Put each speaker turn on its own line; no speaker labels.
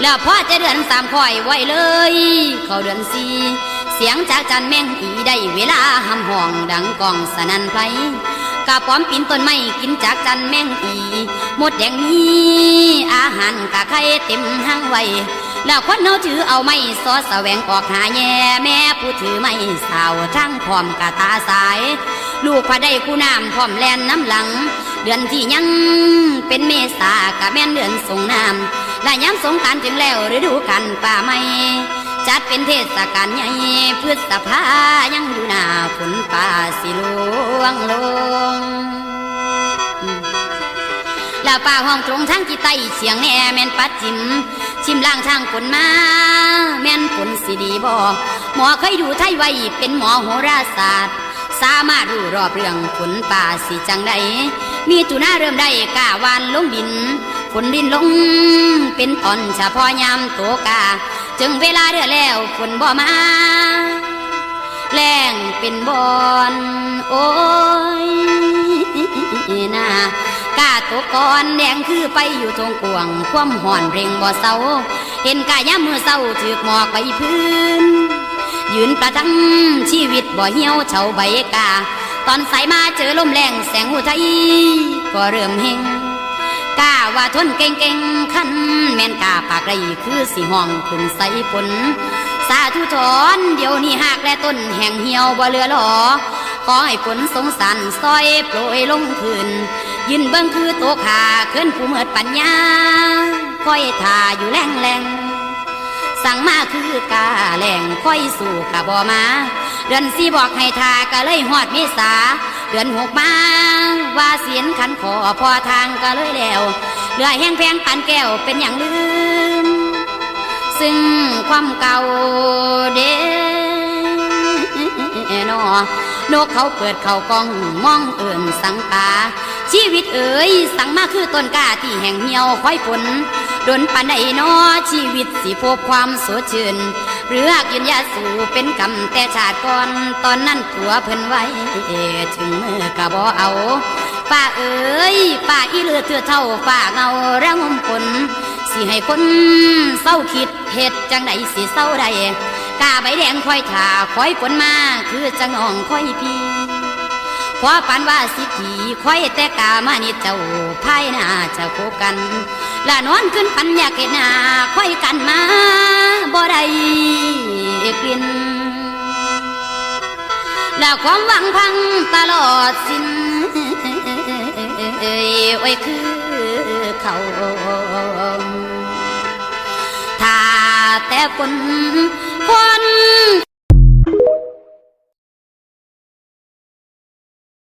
แล้วพอจะเดือนสามคอยไว้เลย เขาเดือนสี่เสียงจากจันแมงอีได้เวลาหำห้องดังกองสนันไพรกะป้อมปีนต้นไม้กินจากจันแมงอีหมดแดงนี้อาหารกะไข่เต็มห้างไว้แล้วคนเฮาถือเอาไม้ซอสแสวงออกหาแย่แม่ผู้ถือไม้สาวทั้งพร้อมกะตาสาย ลูกพาได้คู่น้ำพร้อมแลนน้ำหลัง เดือนที่ยังเป็นเมษากะแม่นเดือนสงน้ำ และย้ำสงการถึงแล้วฤดูกันป่าไม้จัดเป็นเทศกาลใหญ่พฤษภายังอยู่หน้าฝนป่าสิลวงลงแล้วป่าห้องตรงทางที่ใต้เสียงแน่แม่นปัดจิม ชิมล่างทางฝนมา แม่นฝนสิดีบ่หมอเคยดูไทยไว้เป็นหมอโหราศาสตร์ สามารถรู้รอบเรื่องฝนป่าสิจังใดมีตุนาเริ่มได้กาวานลงดิน ฝนดินลงเป็นตอนเฉพาะยามโตกา จึงเวลาเดือแล้วฝนบ่มาแรงเป็นบอนโอ้ยนากาตกก่อนแดงคือไปอยู่ตรงกวางความห่อนเร่งบ่เศร้า เห็นกายามมือเศร้าถือหมอกไปพื้น ยืนประทังชีวิตบ่เหี่ยวเฉาใบกา ตอนสายมาเจอลมแรงแสงอุทัยก็เริ่มเฮง กล้าว่าทนเก่งเก่งๆขันแม่นกาปากไรคือสีห้องขึ้นใส่ฝนสาธุถอนเดี๋ยวนี้หากและต้นแห่งเหี่ยวบ่เลือหลอขอให้ฝนสงสารซอยโปรยลงคืนยืนเบิ่งคือโตขาเคลื่อนผู้เมิดปัญญาคอยทาอยู่แรงแรงๆสั่งมาคือกาแหล่งค่อยสู่กะบ่มา เดือนสีบอกให้ทากะเลยหอดเมษา เดือนหกมาว่าเสียนขันขอพอทางก็เลยแล้วเรือแห้งแพงปันแก้วเป็นอย่างลืม ซึ่งความเก่าเด้นอนกเขาเปิดเขากองมองเอิ่นสังกาชีวิตเอ๋ยสังมาคือต้นกาที่แห่งเหี่ยวคอยฝน ดนปันใดนอชีวิตสิพบความสดชื่นหรือหากยืนยาสู่เป็นกรรมแต่ชาติก่อนตอนนั้นผัวเพิ่นไว้ถึงมือกะบ่เอาป้าเอ๋ยป้าอีเลือเถือเท่าป้าเงาแรงมฝนสิให้คนเศร้าคิดเหตุจังใดสิเศร้าใดกาใบแดงคอยถ่าคอยฝนมาคือจังน้องคอยพีพอปันว่าสิทีคอยแต่กามานี่เจ้าภายหน้าจะโคกัน ละนอนขึ้นปัญญาเกตนาคอยกันมาบ่ได้กลิ่นแล้วความหวังพังตลอดสิ้นโอ้ยคือเขาถ้าแต่ฝน